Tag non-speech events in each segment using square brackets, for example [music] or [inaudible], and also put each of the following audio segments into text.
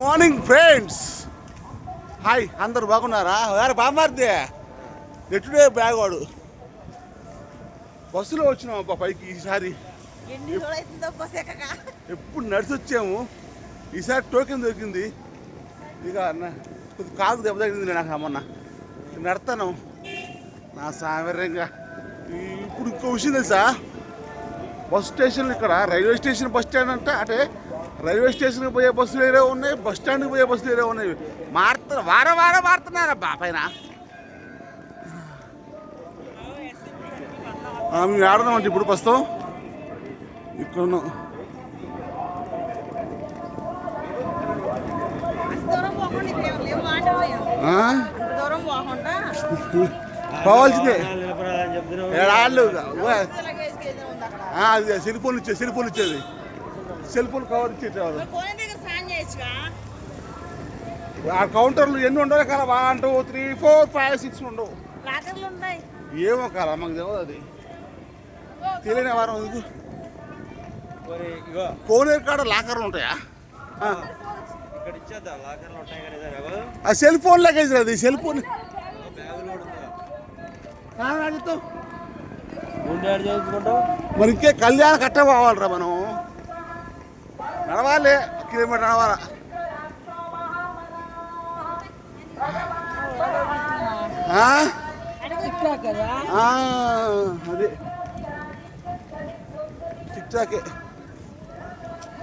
Morning friends hi అందరు బాగున్నారా? వేరే బామార్దే ఎట్టుడే బ్యాగ్ వాడు బస్సులో వచ్చినాం అబ్బా పైకి ఈసారి. ఎప్పుడు నడిచి వచ్చాము. ఈసారి టోకెన్ దొరికింది. ఇక నా కొద్ది కాలు దెబ్బ తగిలింది నాకు మొన్న నడతాను. నా సామర్యంగా. ఇప్పుడు ఇంకో విషయం తెలుసా? బస్ స్టేషన్ ఇక్కడ రైల్వే స్టేషన్ బస్ స్టాండ్ అంటే అంటే రైల్వే స్టేషన్కి పోయే బస్సులు వేరే ఉన్నాయి బస్ స్టాండ్కి పోయే బస్సులు వేరే ఉన్నాయి మారుతున్నారు వారం వారం మారుతున్నారబ్బా పైన మేము ఆడదామంటే ఇప్పుడు ప్రస్తుతం ఇక్కడ ఉన్నాం పోవాల్సిందే ఏడాళ్ళు అది సెల్ ఫోన్ ఇచ్చేది సెల్ ఫోన్ ఇచ్చేది సెల్ ఫోన్ కవర్ చేయొచ్చుగా? ఆ కౌంటర్లు ఎన్ని ఉండవు కదా one two three four five six ఉండవు. లాకర్లు ఉన్నాయి. ఏమో కాదా మాకు తెలియదు అది. తెలియని వారం కోనేరు కాడ లాకర్లు ఉంటాయా? ఆ. ఇక్కడ ఇచ్చేద్దాం లాకర్లు ఉంటాయి కదా ఇదే రేపు. ఆ సెల్ ఫోన్ లగేజ్ అది సెల్ ఫోన్. మరి ఇంకే కళ్యాణ కట్ట పోవాలిరా మనం. నడవాలి కిలోమీటర్ నడవాలా? కదా అదే. టిక్ టాకే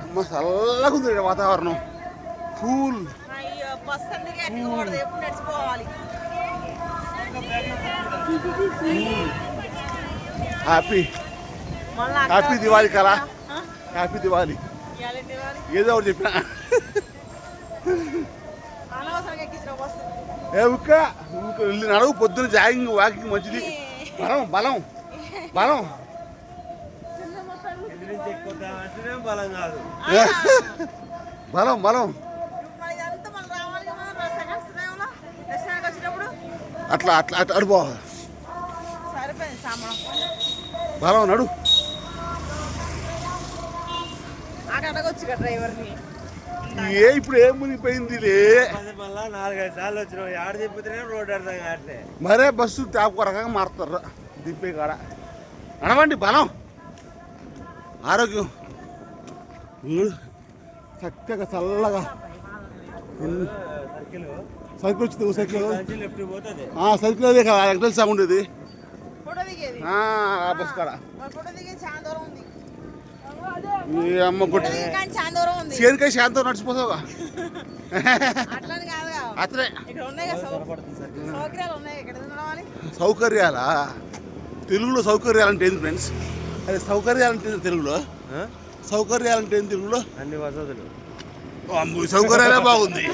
అమ్మ ఈడ వాతావరణం. కూల్. హ్యాపీ. హ్యాపీ దివాళీ కలా. హ్యాపీ దివాళీ. ఇవాళ ఏదో ఒకటి చెప్పిన. ఏ ఉక్క నడవు పొద్దున జాగింగ్ వాకింగ్ మంచిది. బలం బలం బలం. బలం కాదు బలం అట్లా అట్లా అట్లా అడుపో బలం నడు. ఏ ఇప్పుడు ఏం మునిగిపోయింది లే? పది మళ్ళా నాలుగైదు సార్లు వచ్చినావు. ఆడ తిప్పితేనే రోడ్డు అర్థం కావట్లే. మరే బస్సు రకంగా మారుతారు. దింపే కాడ. నడవండి బలం. ఆరోగ్యం. చక్కగా చల్లగా. సైకిల్ వచ్చింది సైకిల్ నుంచి లెఫ్ట్ పోతుంది. ఆ, సైకిల్ అదే కదా ఎక్టల్ సౌండ్ ఇది ఫోటో దిగేది. ఆ, ఆ బస్ కాడ. ఈ అమ్మ శాంతం నడిచిపోతావుగా. అట్లని కాదుగా. అతనే సౌకర్యాలు నడవాలి సౌకర్యాలా? తెలుగులో సౌకర్యాలంటే ఏంది ఫ్రెండ్స్ అదే సౌకర్యాలంటే ఏంది తెలుగులో? సౌకర్యాలంటే ఏంది తెలుగులో? అన్ని వసతులు. సౌకర్యాలే బాగుంది. [laughs]